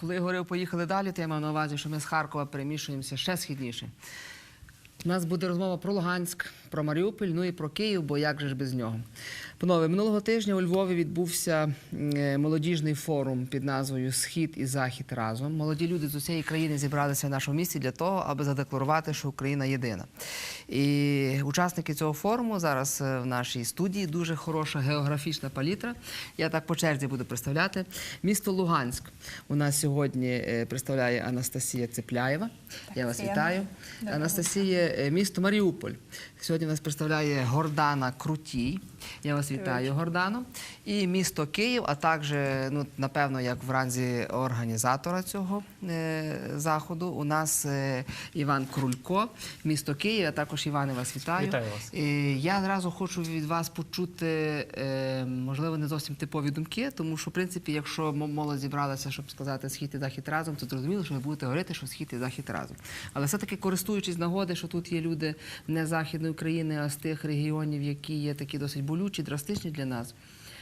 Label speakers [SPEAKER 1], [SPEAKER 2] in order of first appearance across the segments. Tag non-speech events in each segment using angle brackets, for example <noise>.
[SPEAKER 1] Коли я говорив, поїхали далі, то я мав на увазі, що ми з Харкова перемішуємося ще східніше. У нас буде розмова про Луганськ, про Маріуполь, ну і про Київ, бо як же ж без нього. Панове, минулого тижня у Львові відбувся е, молодіжний форум під назвою Схід і Захід разом. Молоді люди з усієї країни зібралися в нашому місті для того, аби задекларувати, що Україна єдина. І учасники цього форуму зараз е, в нашій студії дуже хороша географічна палітра. Я так по черзі буду представляти. Місто Луганськ у нас сьогодні е, представляє Анастасія Цепляєва. Я вас вітаю. Анастасія, місто Маріуполь. Сьогодні нас представляє Гордана Крутій. Я вас вітаю, Гордано. І місто Київ, а також, ну, напевно, як в ранзі організатора цього е, заходу, у нас е, Іван Крулько, місто Київ, а також Іван, я вас вітаю.
[SPEAKER 2] Вітаю вас.
[SPEAKER 1] Е, Я одразу хочу від вас почути, е, можливо, не зовсім типові думки, тому що, в принципі, якщо молодь зібралася, щоб сказати схід і захід разом, то зрозуміло, що ви будете говорити, що схід і захід разом. Але все-таки користуючись нагоди, що тут є люди не Західної України, а з тих регіонів, які є такі досить болючі, драстичні для нас.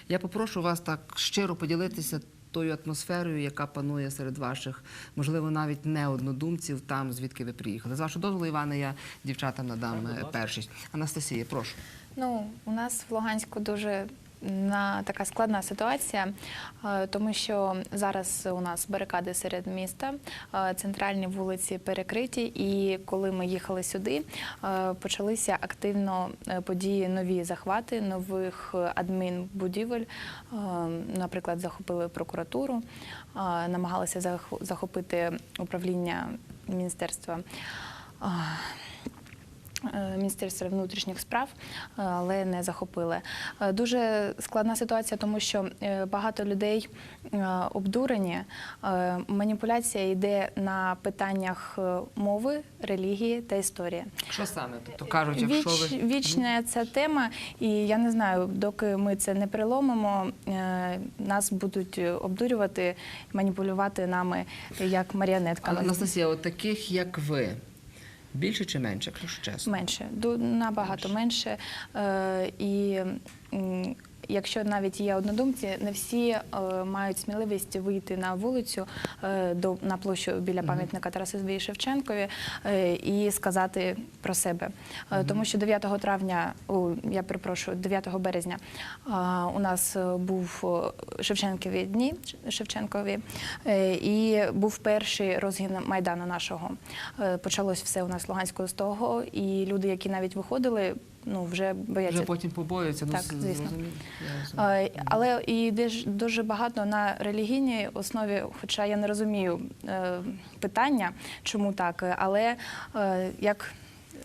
[SPEAKER 1] Я попрошу вас так щиро поділитися тою атмосферою, яка панує серед ваших, можливо, навіть не однодумців, там звідки ви приїхали. З вашого дозволу, Іване, я дівчатам надам е, першість. Анастасія, прошу.
[SPEAKER 3] Ну, у нас в Луганську дуже на така складна ситуація, е, тому що зараз у нас барикади серед міста, е, центральні вулиці перекриті, і коли ми їхали сюди, е, почалися активно події нові захвати нових адмінбудівель. Наприклад, захопили прокуратуру, намагалися зах- захопити управління міністерства. Е, Міністерства внутрішніх справ, е, але не захопили. Е, Дуже складна ситуація, тому що багато людей обдурені. Маніпуляція йде на питаннях мови, релігії та історії.
[SPEAKER 1] Що саме? Тобто кажуть, якщо
[SPEAKER 3] Віч,
[SPEAKER 1] ви
[SPEAKER 3] вічна ця тема, і я не знаю, доки ми це не переломимо, е, нас будуть обдурювати, маніпулювати нами як маріонетками.
[SPEAKER 1] Анастасія, от таких як ви, більше чи менше, якщо чесно?
[SPEAKER 3] Менше, набагато менше. Е, і якщо навіть є однодумці, не всі е, мають сміливість вийти на вулицю е, до на площу біля пам'ятника Тарасові Шевченкові е, і сказати про себе. Тому що 9 травня, я перепрошую, 9 березня у нас був Шевченкові дні Шевченкові, і був перший розгін майдану нашого. Почалось все у нас в Луганську з того, і люди, які навіть виходили, ну вже бояться
[SPEAKER 1] Вже потім побоюються, ну
[SPEAKER 3] Так, звісно.
[SPEAKER 1] Розумію.
[SPEAKER 3] Але і дуже багато на релігійній основі, хоча я не розумію е, питання, чому так, але е, як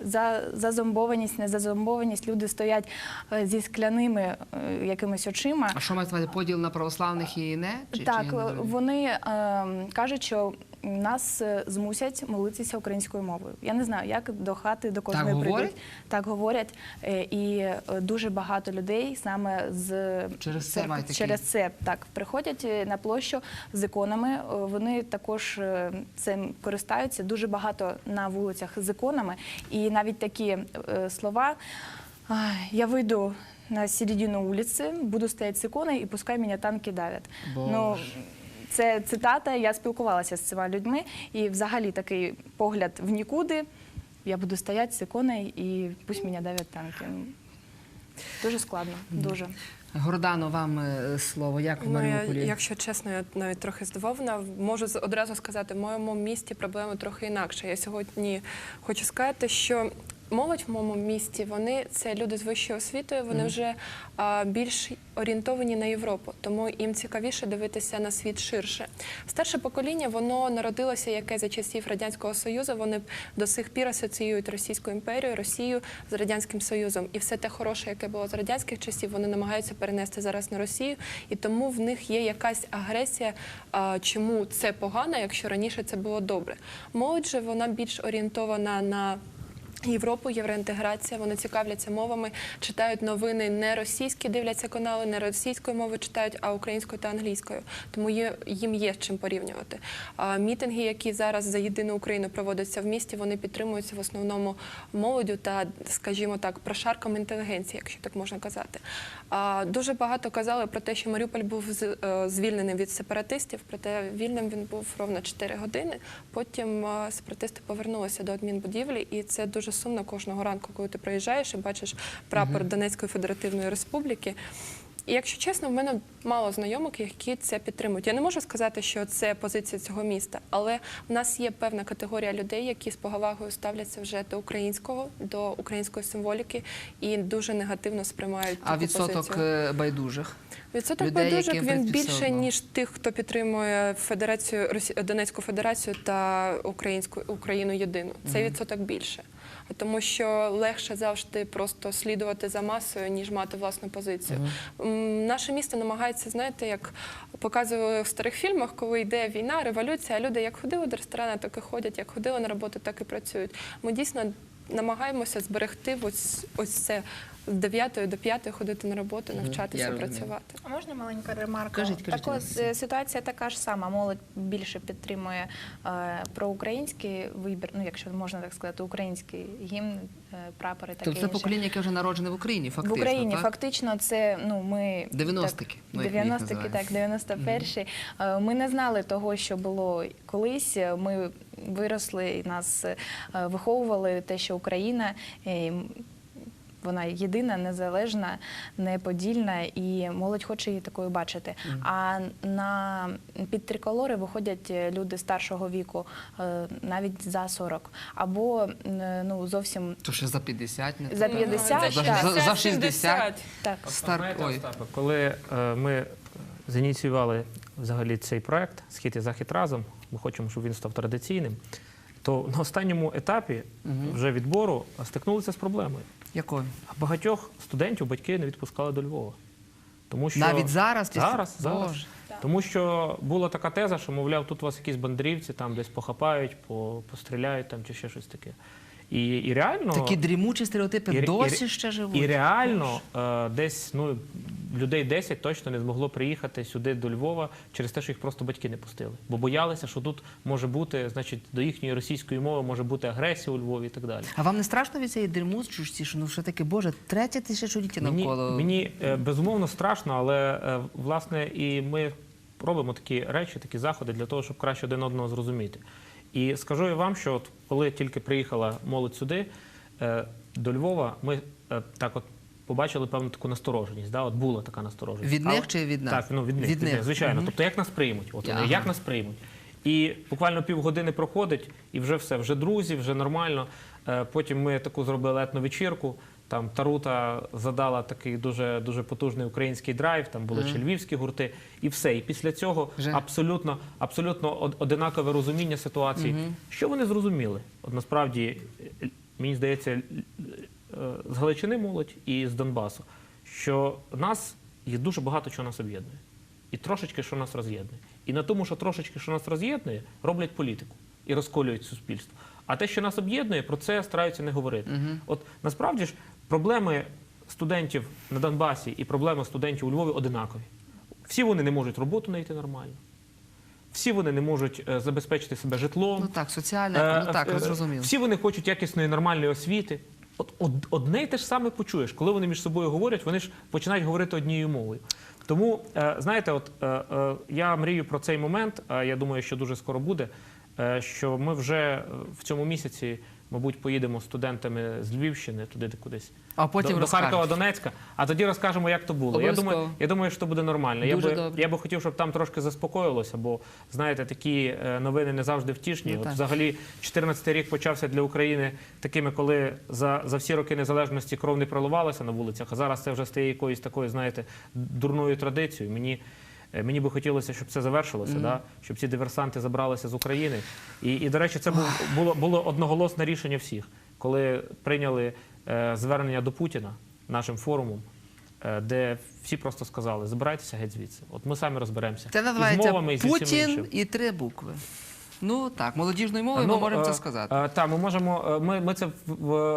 [SPEAKER 3] за зазомбованість, не зазомбованість, люди стоять е, зі скляними якимись очима.
[SPEAKER 1] А що увазі, поділ на православних і не? Чи- чи
[SPEAKER 3] Так,
[SPEAKER 1] я не
[SPEAKER 3] вони е, кажуть, що нас е, змусять молитися українською мовою. Я не знаю, як до хати до кожної
[SPEAKER 1] Так говорять?
[SPEAKER 3] прийдуть. Так говорять. Е, І е, дуже багато людей саме з
[SPEAKER 1] Через це
[SPEAKER 3] церкв-
[SPEAKER 1] мають такі-
[SPEAKER 3] через це так приходять на площу з іконами. Вони також цим користаються. Дуже багато на вулицях з іконами, і навіть такі слова. Я вийду на середину вулиці, буду стояти з іконою і пускай мене танки давять. Ну,
[SPEAKER 1] Боже.
[SPEAKER 3] Це цитата. Я спілкувалася з цими людьми, і взагалі такий погляд в нікуди. Я буду стояти з іконою і пусть мене давять танки. Дуже складно, дуже.
[SPEAKER 1] Гордано, вам е, слово, як в
[SPEAKER 4] Ну, я, якщо чесно, я навіть трохи здивована. Можу з- одразу сказати, в моєму місті проблема трохи інакша. Я сьогодні хочу сказати, що молодь в моєму місті вони це люди з вищою освітою, вони вже а, більш орієнтовані на Європу, тому їм цікавіше дивитися на світ ширше. Старше покоління воно народилося яке за часів радянського союзу. Вони до сих пір асоціюють Російську імперію, Росію з радянським союзом, і все те хороше, яке було з радянських часів, вони намагаються перенести зараз на Росію, і тому в них є якась агресія. а, Чому це погано, якщо раніше це було добре? Молодь же вона більш орієнтована на Європу, євроінтеграція, вони цікавляться мовами, читають новини не російські, дивляться канали, не російською мовою читають, а українською та англійською. Тому є, їм є з чим порівнювати. А мітинги, які зараз за єдину Україну проводяться в місті, вони підтримуються в основному молоддю та, скажімо так, прошарком інтелігенції, якщо так можна казати. А, дуже багато казали про те, що Маріуполь був з- е, звільнений від сепаратистів, проте вільним він був ровно 4 години. Потім е, сепаратисти повернулися до адмінбудівлі, і це дуже сумно кожного ранку, коли ти приїжджаєш і бачиш прапор Донецької Федеративної Республіки. І якщо чесно, в мене мало знайомих, які це підтримують. Я не можу сказати, що це позиція цього міста, але в нас є певна категорія людей, які з повагою ставляться вже до українського, до української символіки і дуже негативно сприймають
[SPEAKER 1] А
[SPEAKER 4] таку
[SPEAKER 1] відсоток
[SPEAKER 4] позицію.
[SPEAKER 1] е, байдужих?
[SPEAKER 4] Відсоток
[SPEAKER 1] людей,
[SPEAKER 4] байдужих він більше ніж тих, хто підтримує Федерацію Донецьку Федерацію та Українську Україну єдину. Цей відсоток більше. Тому що легше завжди просто слідувати за масою, ніж мати власну позицію. М, Наше місто намагається, знаєте, як показували в старих фільмах, коли йде війна, революція, люди як ходили до ресторану, так і ходять, як ходили на роботу, так і працюють. Ми дійсно намагаємося зберегти ось, ось це з 9 до 5 ходити на роботу, навчатися,
[SPEAKER 1] я розумію.
[SPEAKER 4] працювати.
[SPEAKER 3] А можна маленька ремарка?
[SPEAKER 1] Кажіть, кажіть,
[SPEAKER 3] Так ось, е, ситуація така ж сама. Молодь більше підтримує е, проукраїнський вибір, ну якщо можна так сказати, український гімн, е, прапори таке
[SPEAKER 1] Тобто це
[SPEAKER 3] інше.
[SPEAKER 1] покоління, яке вже народжене в Україні,
[SPEAKER 3] в. Україні
[SPEAKER 1] так?
[SPEAKER 3] фактично це ну ми
[SPEAKER 1] 90-ки, ну, як ми їх
[SPEAKER 3] 90-ки,
[SPEAKER 1] називаємо.
[SPEAKER 3] так 91-й. Е, Ми не знали того, що було колись. Ми виросли і нас е, виховували те, що Україна. е, м, Вона єдина, незалежна, неподільна, і молодь хоче її такою бачити. А на під триколори виходять е, люди старшого віку, е, навіть за 40, або е, ну зовсім
[SPEAKER 1] То ще за 50, не
[SPEAKER 3] За
[SPEAKER 1] так?
[SPEAKER 3] 50,
[SPEAKER 1] за,
[SPEAKER 3] так.
[SPEAKER 1] за, за 60.
[SPEAKER 3] так.
[SPEAKER 1] Стар... Ой.
[SPEAKER 2] Коли е, ми зініціювали взагалі цей проект Схід і захід разом, ми хочемо, щоб він став традиційним, то на останньому етапі вже відбору стикнулися з проблемою.
[SPEAKER 1] Якою?
[SPEAKER 2] Багатьох студентів батьки не відпускали до Львова. Тому що
[SPEAKER 1] Навіть зараз?
[SPEAKER 2] Зараз, зараз.
[SPEAKER 1] Боже.
[SPEAKER 2] Тому що була така теза, що, мовляв, тут вас якісь бандрівці там десь похапають, по- постріляють там чи ще щось таке. І, і реально
[SPEAKER 1] Такі дрімучі стереотипи
[SPEAKER 2] І- і-
[SPEAKER 1] досі ще живуть.
[SPEAKER 2] і реально е, десь ну, людей 10 точно не змогло приїхати сюди до Львова через те, що їх просто батьки не пустили. Бо боялися, що тут може бути, значить, до їхньої російської мови може бути агресія у Львові і так далі.
[SPEAKER 1] А вам не страшно від цієї дрімучості, що ну все таки, Боже, третє тисячоліття
[SPEAKER 2] Мені,
[SPEAKER 1] навколо?
[SPEAKER 2] мені е, безумовно страшно, але е, власне і ми робимо такі речі, такі заходи для того, щоб краще один одного зрозуміти. І скажу я вам, що от коли тільки приїхала молодь сюди е, до Львова, ми е, так от. Побачили певну таку настороженість, да? от була така настороженість.
[SPEAKER 1] Від них
[SPEAKER 2] Але-
[SPEAKER 1] чи від нас?
[SPEAKER 2] Так, ну від них,
[SPEAKER 1] Від
[SPEAKER 2] від них,
[SPEAKER 1] них.
[SPEAKER 2] звичайно.
[SPEAKER 1] Мгм.
[SPEAKER 2] Тобто як нас приймуть? От вони,
[SPEAKER 1] Ага.
[SPEAKER 2] як нас приймуть? І буквально півгодини проходить, і вже все, вже друзі, вже нормально. Е, Потім ми таку зробили етновечірку. Там Тарута задала такий дуже дуже потужний український драйв. Там були ще львівські гурти, і все. І після цього
[SPEAKER 1] Вже.
[SPEAKER 2] абсолютно, абсолютно од- одинакове розуміння ситуації. Що вони зрозуміли? От насправді, е, мені здається, е, з Галичини молодь і з Донбасу, що нас є дуже багато чого нас об'єднує. І трошечки, що нас роз'єднує. І на тому, що трошечки, що нас роз'єднує, роблять політику і розколюють суспільство. А те, що нас об'єднує, про це стараються не говорити. От насправді ж проблеми студентів на Донбасі і проблеми студентів у Львові одинакові. Всі вони не можуть роботу знайти нормально. Всі вони не можуть е, забезпечити себе житлом.
[SPEAKER 1] Ну так, соціальне,
[SPEAKER 2] Е,
[SPEAKER 1] ну так,
[SPEAKER 2] е,
[SPEAKER 1] зрозуміло.
[SPEAKER 2] Всі вони хочуть якісної нормальної освіти. От, од- одне й те ж саме почуєш, коли вони між собою говорять, вони ж починають говорити однією мовою. Тому, знаєте, от я мрію про цей момент, а я думаю, що дуже скоро буде. Що ми вже в цьому місяці, мабуть, поїдемо з студентами з Львівщини, туди кудись.
[SPEAKER 1] А потім
[SPEAKER 2] до, до. Харкова, Донецька, а тоді розкажемо, як то було. Я думаю, я думаю, що буде нормально. Я би,
[SPEAKER 1] добре.
[SPEAKER 2] я би хотів, щоб там трошки заспокоїлося, бо знаєте, такі е, новини не завжди втішні.
[SPEAKER 1] Ну,
[SPEAKER 2] От взагалі 14-й рік почався для України такими, коли за, за всі роки незалежності кров не проливалася на вулицях, а зараз це вже стає якоюсь такою, знаєте, дурною традицією. Мені. Е, Мені би хотілося, щоб це завершилося, да? щоб ці диверсанти забралися з України. І, і до речі, це був, було, було одноголосне рішення всіх, коли прийняли е, звернення до Путіна нашим форумом, е, де всі просто сказали: забирайтеся геть звідси. От ми самі розберемося.
[SPEAKER 1] Це
[SPEAKER 2] І з
[SPEAKER 1] називається
[SPEAKER 2] мовами, і з
[SPEAKER 1] Путін
[SPEAKER 2] іншим.
[SPEAKER 1] і три букви. Ну так, молодіжною мовою ми можемо
[SPEAKER 2] е,
[SPEAKER 1] це сказати.
[SPEAKER 2] е, Так, ми можемо. е, Ми, ми це в,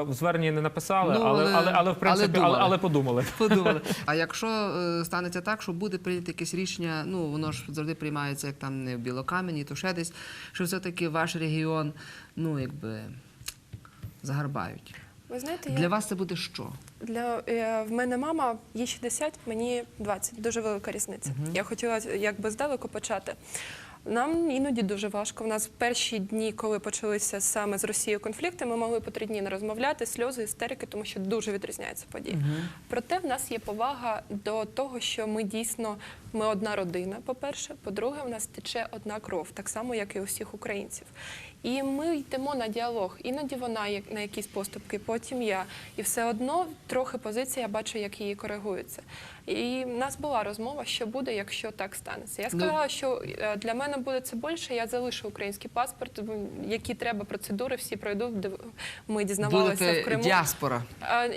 [SPEAKER 2] в, зверненні не написали,
[SPEAKER 1] Ну,
[SPEAKER 2] але,
[SPEAKER 1] але-
[SPEAKER 2] але, але, в принципі,
[SPEAKER 1] але
[SPEAKER 2] але, але, подумали. <laughs>
[SPEAKER 1] Подумали. <laughs> А якщо е, станеться так, що буде прийнято якесь рішення, ну воно ж завжди приймається як там не в Білокам'яні, то ще десь, що все-таки ваш регіон, ну якби загарбають.
[SPEAKER 4] Ви знаєте, я Для
[SPEAKER 1] вас це буде що?
[SPEAKER 4] для е, в мене мама їй 60, мені 20. Дуже велика різниця. Я хотіла якби здалеку почати. Нам іноді дуже важко. У нас в перші дні, коли почалися саме з Росією конфлікти, ми могли по три дні не розмовляти, сльози, істерики, тому що дуже відрізняються події. Проте в нас є повага до того, що ми дійсно ми одна родина. По-перше, по-друге, в нас тече одна кров, так само як і у всіх українців. І ми йдемо на діалог. Іноді вона на якісь поступки, потім я. І все одно трохи позиція, я бачу, як її коригується. І в нас була розмова, що буде, якщо так станеться. Я
[SPEAKER 1] Ну-
[SPEAKER 4] сказала, що е, для мене буде це більше. Я залишу український паспорт, які треба процедури, всі пройду. Ми дізнавалися в Криму.
[SPEAKER 1] діаспора.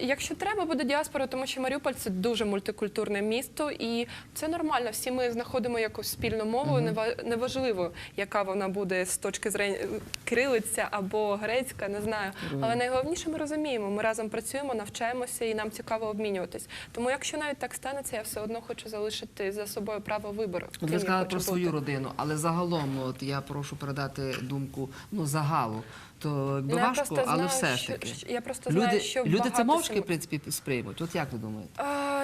[SPEAKER 4] Якщо треба, буде діаспора, тому що Маріуполь це дуже мультикультурне місто, і це нормально. Всі ми знаходимо якусь спільну мову. нева- Неважливо, яка вона буде з точки зрення кирилиця або грецька, не знаю. Але найголовніше ми розуміємо. Ми разом працюємо, навчаємося, і нам цікаво обмінюватись. Тому, якщо навіть так станеться, я все одно хочу залишити за собою право вибору.
[SPEAKER 1] От ви сказали про свою
[SPEAKER 4] бути.
[SPEAKER 1] родину, але загалом, от я прошу передати думку ну загалу. То якби
[SPEAKER 4] Ну,
[SPEAKER 1] важко, але
[SPEAKER 4] знаю,
[SPEAKER 1] все ж таки.
[SPEAKER 4] що- я просто
[SPEAKER 1] люди,
[SPEAKER 4] знаю, що
[SPEAKER 1] люди це мовчки, в принципі, сприймуть. От як ви думаєте?
[SPEAKER 4] А,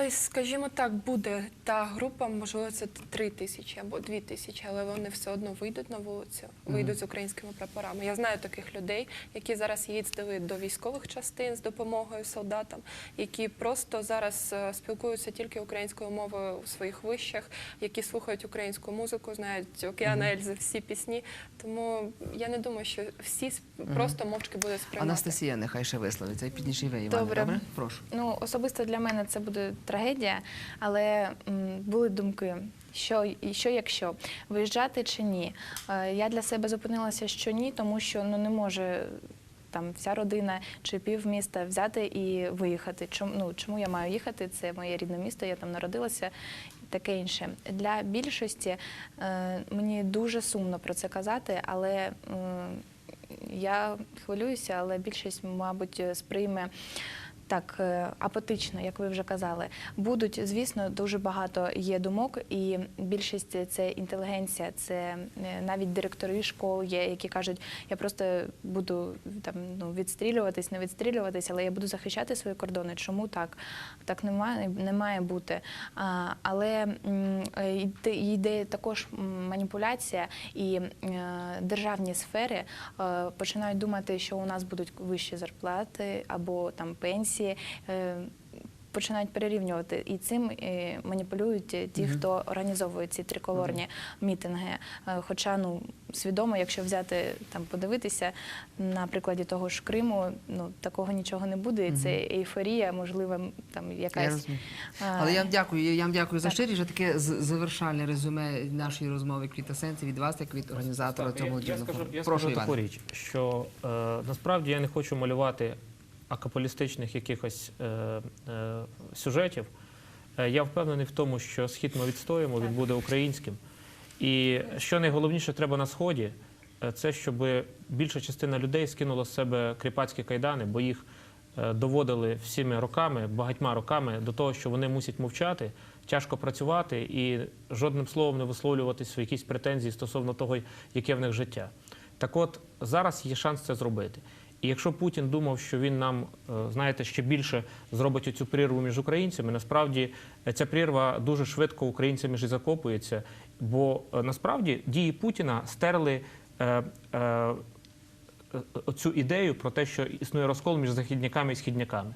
[SPEAKER 4] скажімо так, буде та група, можливо, це три тисячі або дві тисячі, але вони все одно вийдуть на вулицю, вийдуть з українськими прапорами. Я знаю таких людей, які зараз їздили до військових частин з допомогою солдатам, які просто зараз е, спілкуються тільки українською мовою у своїх вищах, які слухають українську музику, знають Океан Ельзи, всі пісні. Тому я не думаю, що всі просто мовчки будуть сприймати.
[SPEAKER 1] Анастасія, нехай ще висловиться. І пізніше ви, Іване.
[SPEAKER 3] Добре.
[SPEAKER 1] Добре? Прошу.
[SPEAKER 3] Ну, особисто для мене це буде трагедія, але були думки. Що, і що якщо виїжджати чи ні? Е, Я для себе зупинилася, що ні, тому що ну не може там вся родина чи півміста взяти і виїхати. Чому ну чому я маю їхати? Це моє рідне місто, я там народилася. Таке інше для більшості е, мені дуже сумно про це казати, але е, я хвилююся, але більшість, мабуть, сприйме. Так, е, апатично, як ви вже казали, будуть, звісно, дуже багато є думок, і більшість це інтелігенція, це е, навіть директори школ є, які кажуть, я просто буду там ну відстрілюватись, не відстрілюватись, але я буду захищати свої кордони. Чому так? Так не має, не має бути. А, але е, йде, також маніпуляція, і державні сфери починають думати, що у нас будуть вищі зарплати або там пенсії. Е, Починають перерівнювати і цим е, маніпулюють ті, хто організовує ці триколорні мітинги. Е, Хоча ну свідомо, якщо взяти там подивитися на прикладі того ж Криму, ну такого нічого не буде. І це ейфорія, можливо, там якась. а,
[SPEAKER 1] Але я вам дякую. Я вам дякую за щирість. Вже таке з- завершальне резюме нашої розмови квітасенці від вас, як від організатора цього
[SPEAKER 2] я, я
[SPEAKER 1] молодіжного
[SPEAKER 2] скажу,
[SPEAKER 1] форуму.
[SPEAKER 2] я
[SPEAKER 1] Прошу,
[SPEAKER 2] скажу таку річ, що е, насправді я не хочу малювати акаполістичних якихось е, е, сюжетів. Е, я впевнений в тому, що схід ми відстоїмо, він буде українським. І що найголовніше треба на сході, е, це щоб більша частина людей скинула з себе кріпацькі кайдани, бо їх е, доводили всіми роками, багатьма роками до того, що вони мусять мовчати, тяжко працювати і жодним словом не висловлювати свої якісь претензії стосовно того, яке в них життя. Так от зараз є шанс це зробити. І якщо Путін думав, що він нам, е, знаєте, ще більше зробить цю прірву між українцями, насправді е, ця прірва дуже швидко українцями ж закопується. Бо е, насправді дії Путіна стерли е, е, е, цю ідею про те, що існує розкол між західняками і східняками.